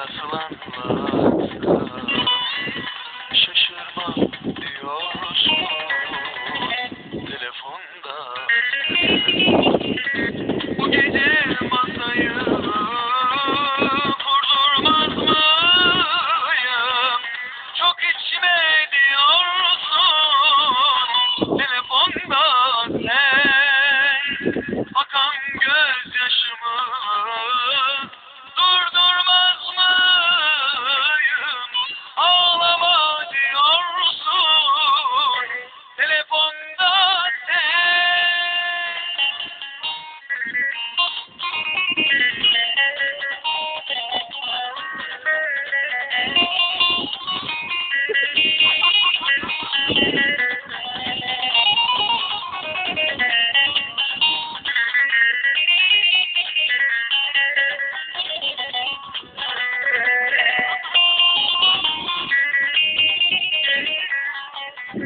nasıl anlatsam Şaşırmam diyorsun. Telefonda. Bu gece masayı vurdurmaz mıyım? Çok içime diyorsun. Telefonda sen.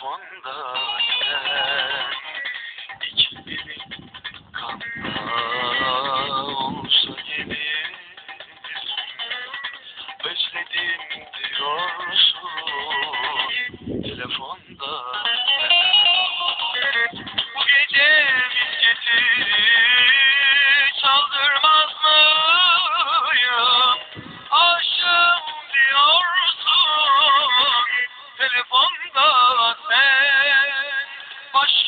Kafanda sen İçlerim kanla olsa gelir Özledim diyorsun telefonda Bu gece misketini çaldırmaz mıyım Aşığım diyorsun telefonda باش